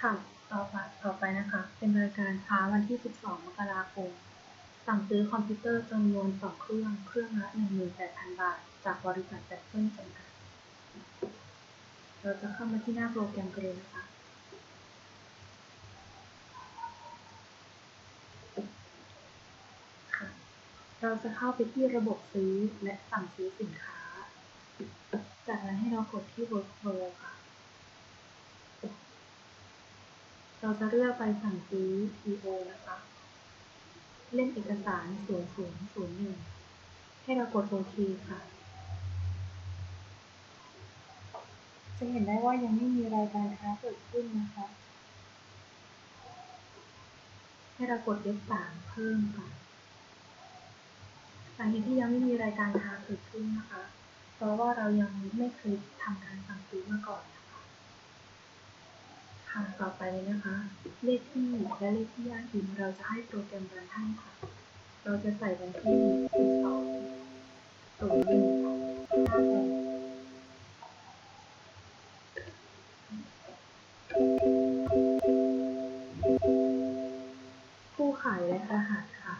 ค่ะ ต่อไปต่อไปนะคะ เป็นรายการค้าวันที่ 12 มกราคม สั่งซื้อคอมพิวเตอร์จำนวน2เครื่อง เครื่องละ 18,000 บาท จากบริษัทแจ็คสันจำกัด เราจะเข้ามาที่หน้าโปรแกรมกันเลยนะคะค่ะเราจะเข้าไปที่ระบบซื้อและสั่งซื้อสินค้า จากนั้นให้เรากดที่ Workflow ค่ะ เราจะเลือกไปสั่งซื้อ PO นะคะ เล่มเอกสาร0001 ให้เรากดโอเคค่ะ จะเห็นได้ว่ายังไม่มีรายการค้าเกิดขึ้นนะคะ ให้เรากดเลข3เพิ่มค่ะสาเหตุที่ยังไม่มีรายการค้าเกิดขึ้นนะคะ เพราะว่าเรายังไม่เคยทำการสั่งซื้อมาก่อนนะ ค่ะต่อไปเลยนะคะ เลขที่และเลขที่อ้างอิงเราจะให้โปรแกรมรันให้ค่ะ เราจะใส่วันที่12 01 58ผู้ขายและรหัสค่ะ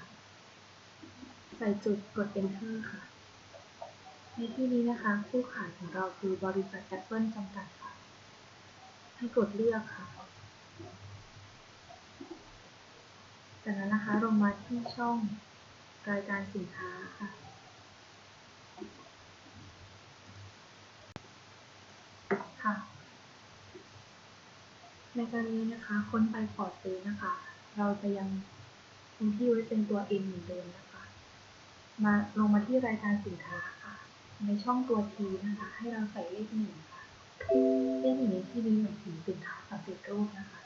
ใส่จุดกด enter ค่ะ ในที่นี้นะคะ ผู้ขายของเราคือบริษัทแอปเปิลจำกัด ให้กดเลือกค่ะ จากนั้นนะคะลงมาที่ช่องรายการสินค้าค่ะ ค่ะ ในกรณีนะคะค้นไปพอร์ตซื้อนะคะ เราจะยังคงที่ไว้เป็นตัว N เหมือนเดิมนะคะ มาลงมาที่รายการสินค้าค่ะ ในช่องตัว T นะคะ ให้เราใส่เลขหนึ่งค่ะ เลขหนึ่งในที่นี้หมายถึงสินค้าสำเร็จรูปนะคะ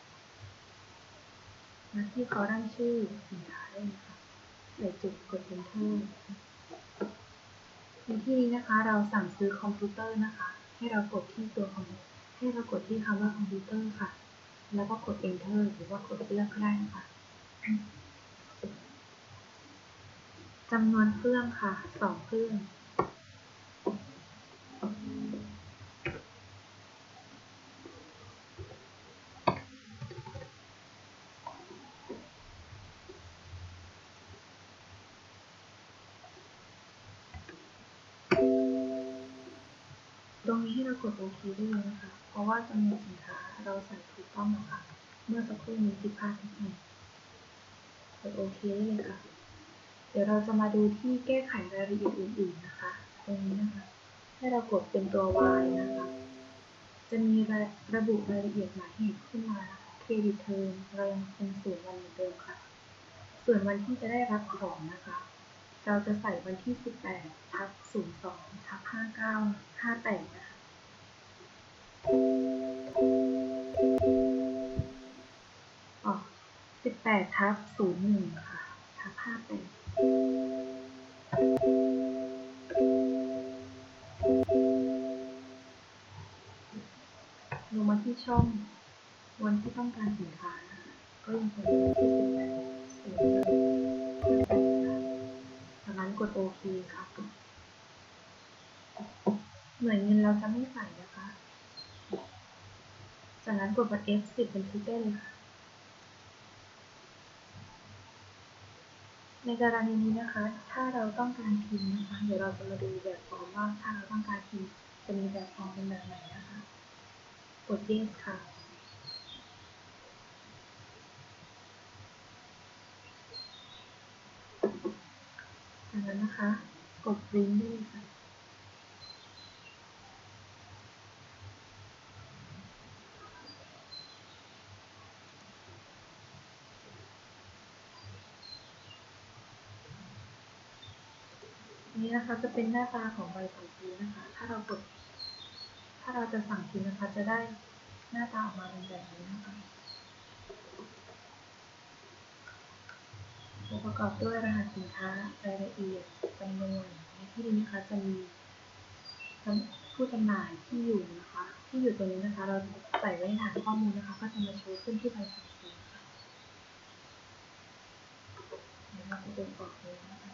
มาที่คอลัมน์ชื่อสินค้าได้เลยค่ะใส่จุดกด enter ในที่นี้นะคะเราสั่งซื้อคอมพิวเตอร์นะคะ ให้เรากดที่ตัวคอมให้เรากดที่คำว่าคอมพิวเตอร์ค่ะ แล้วก็กด enter หรือว่ากดเลือกก็ได้นะคะจำนวนเครื่องค่ะสองเครื่อง ตรงนี้ให้เรากดโอเคได้เลยนะคะ เพราะว่าจำนวนสินค้าเราใส่ถูกต้องแล้วค่ะ เมื่อสักครู่นี้ผิดพลาดนิดหน่อยกดโอเคได้เลยค่ะ เดี๋ยวเราจะมาดูที่แก้ไขรายละเอียดอื่นๆนะคะ ตรงนี้นะคะ ให้เรากดเป็นตัว Y นะคะ จะมีระระบุรายละเอียดหมายเหตุขึ้นมานะคะเครดิตเทอมเรายังคงศูนย์วันเหมือนเดิมค่ะ ส่วนวันที่จะได้รับของนะคะ เราจะใส่วันที่ 18ทับ02ทับ59 58นะคะอ๋อ18ทับ01ค่ะทับ58ลงมาที่ช่องวันที่ต้องการสินค้านะคะก็ยังคงเป็นวันที่18 หน่วยเงินเราจะไม่ใส่นะคะ จากนั้นกดบัตร F10 บันทึกได้เลยค่ะ ในกรณีนี้นะคะ ถ้าเราต้องการพิมพ์นะคะ เดี๋ยวเราจะมาดูแบบฟอร์มว่าถ้าเราต้องการพิมพ์จะมีแบบฟอร์มเป็นแบบไหนนะคะ กด yes ค่ะจากนั้นนะคะ กด print ได้เลยค่ะ นี่นะคะจะเป็นหน้าตาของใบสั่งซื้อนะคะ ถ้าเรากดถ้าเราจะสั่งพิมพ์นะคะ จะได้หน้าตาออกมาเป็นแบบนี้นะคะ ประกอบด้วยรหัสสินค้ารายละเอียดจำนวนในที่นี้นะคะจะมีผู้จำหน่ายที่อยู่นะคะ ที่อยู่ตรงนี้นะคะ เราใส่ไว้ในฐานข้อมูลนะคะ ก็จะมาโชว์ขึ้นที่ใบสั่งซื้อค่ะเดี๋ยวเราจะดึงออกเลยนะคะ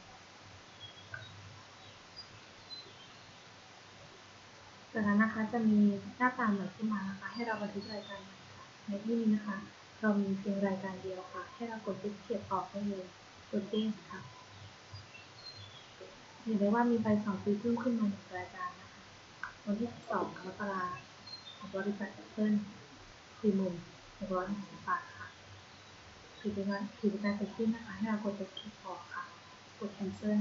จากนั้นนะคะจะมีหน้าตาใหม่ขึ้นมานะคะ ให้เราบันทึกรายการในที่นี้นะคะ เรามีเพียงรายการเดียวค่ะ ให้เรากด escape ออกได้เลยกดเด้งค่ะเห็นได้ว่ามีใบสั่งซื้อเพิ่มขึ้นมาหนึ่งรายการนะคะวันที่12มกราคมของบริษัท Apple 4660บาทค่ะถือเป็นการถือเป็นการเสร็จสิ้นนะคะ ให้เรากด escape ออกค่ะ กด cancel